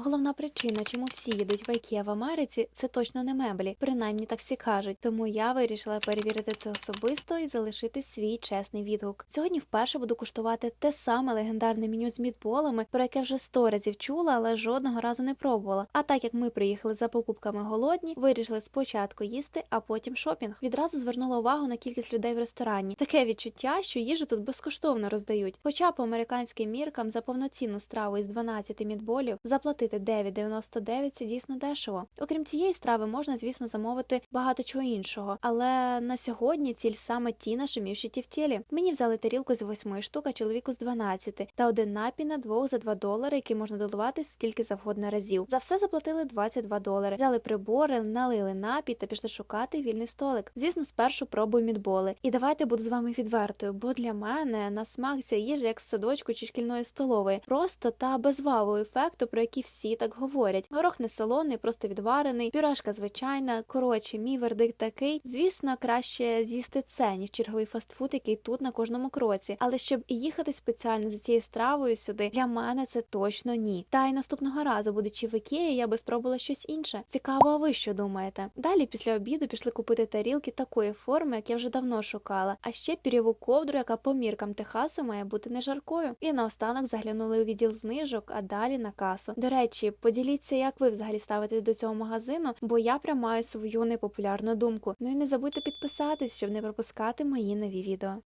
Головна причина, чому всі їдуть в IKEA в Америці, це точно не меблі, принаймні так всі кажуть. Тому я вирішила перевірити це особисто і залишити свій чесний відгук. Сьогодні вперше буду куштувати те саме легендарне меню з мідболами, про яке вже сто разів чула, але жодного разу не пробувала. А так як ми приїхали за покупками голодні, вирішили спочатку їсти, а потім шопінг. Відразу звернула увагу на кількість людей в ресторані. Таке відчуття, що їжу тут безкоштовно роздають. Хоча по американським міркам за повноцінну страву із 12 мідболів заплатити 9,99 це дійсно дешево. Окрім цієї страви, можна, звісно, замовити багато чого іншого. Але на сьогодні ціль саме ті нашумівші в тілі. Мені взяли тарілку з 8 штук, а чоловіку з 12, та один напій на двох за 2 долари, який можна доливати скільки завгодно разів. За все заплатили 22 долари. Взяли прибори, налили напій та пішли шукати вільний столик. Звісно, спершу пробую мідболи. І давайте буду з вами відвертою, бо для мене на смак ця їжа як з садочку чи шкільної столової, просто та без ефекту, про який всі так говорять. Горох не солоний, просто відварений, пюрешка звичайна. Коротше, мій вердикт такий. Звісно, краще з'їсти це, ніж черговий фастфуд, який тут на кожному кроці. Але щоб їхати спеціально за цією стравою сюди, для мене це точно ні. Та й наступного разу, будучи в Ікеї, я би спробувала щось інше. Цікаво, а ви що думаєте? Далі після обіду пішли купити тарілки такої форми, як я вже давно шукала, а ще пірєву ковдру, яка по міркам Техасу має бути не жаркою. І наостанок заглянули у відділ знижок, а далі на касу. До речі, поділіться, як ви взагалі ставитесь до цього магазину, бо я прям маю свою непопулярну думку. Ну і не забудьте підписатись, щоб не пропускати мої нові відео.